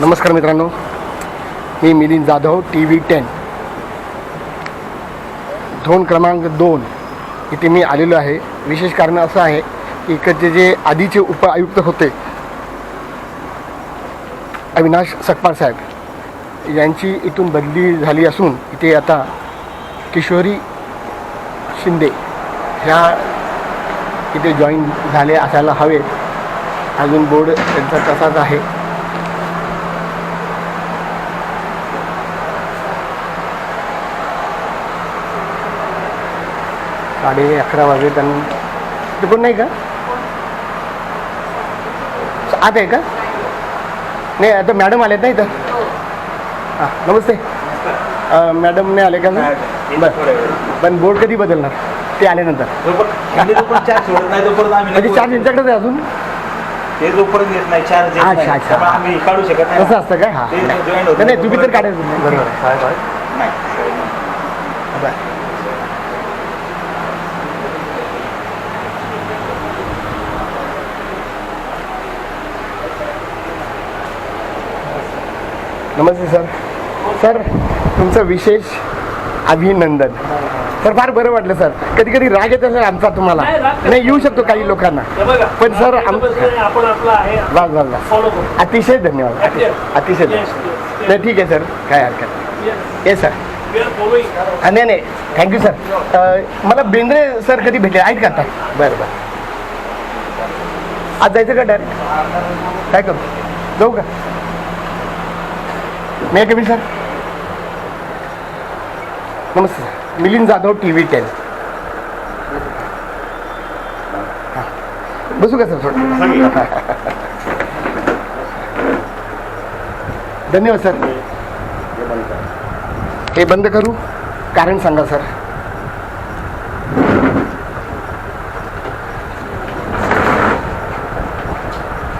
नमस्कार मित्रांनो मी Milind Jadhav T V ten. Zone क्रमांक दोन इथे मी आलेलो आहे. विशेष कारण असं आहे की इकडचे जे आधीचे उपआयुक्त होते अविनाश सकपाळ साहेब यांची इथून बदली झाली असून इथे आता किशोरी शिंदे ह्या इथे जॉईन झाले असायला हवे अजून बोर्ड त्यांचा तसाच आहे. साडे अकरा वाजे त्यांनी ते कोण नाही का? आत आहे का? नाही आता मॅडम आलेत ना इथं? हां नमस्ते. मॅडम नाही आले का अजून? बरं. पण बोर्ड कधी बदलणार? ते आल्यानंतर नाही म्हणजे नाही चार्ज यांच्याकडेच आहे अजून? ते जोपर्यंत येत नाही चार्ज येत अच्छा, नाही. अच्छा. आम्ही काढू शकत नाही. कसं असतं काय हां. नाही. नाही, तुम्ही तर काढायचं नाही. बरोबर. आहे. नाही नमस्ते सर. सर तुमचं विशेष अभिनंदन. सर फार बरं वाटलं सर. कधी कधी राग येतो सर आमचा तुम्हाला. नाही, येऊ शकतो काही लोकांना. पण सर अतिशय धन्यवाद. अति- अतिशय धन्यवाद. नाही ठीक आहे सर. काय हरकत नाही. येस सर नाही नाही. थँक्यू सर मला बेंद्रे सर कधी भेटले? आहेत का आता. बरं बरं. आज जायचं का डायरेक्ट काय करू? जाऊ का? मे कमी सर नमस्ते sir Milind Jadhav T V ten बसू का सर थोडं धन्यवाद सर हे बंद करू कारण सांगा सर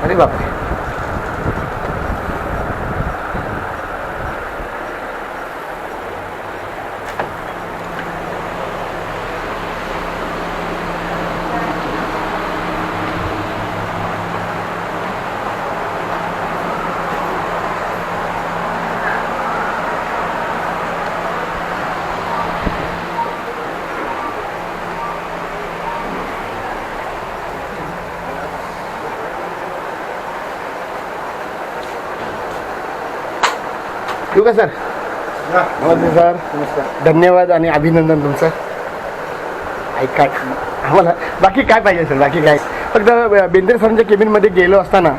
अरे बापरे ठेवू का सर नमस्ते सर नमस्कार. धन्यवाद आणि अभिनंदन तुमचं. ऐका आम्हाला बाकी काय पाहिजे सर बाकी काय? फक्त बेंद्रे सरांच्या केबिनमध्ये गेलो असताना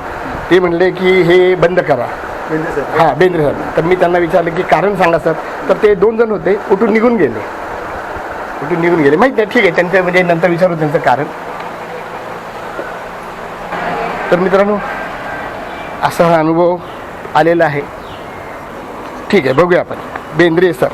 ते म्हणले की हे बंद करा. हां बेंद्रे सर. तर मी त्यांना विचारलं की कारण सांगा सर. तर ते दोन जण होते उठून निघून गेले. उठून निघून गेले. माहिती आहे ठीक आहे त्यांचं म्हणजे नंतर विचारू त्यांचं कारण. तर मित्रांनो असा हा अनुभव आलेला आहे. ठीक आहे बघूया आपण. बेंद्रे सर.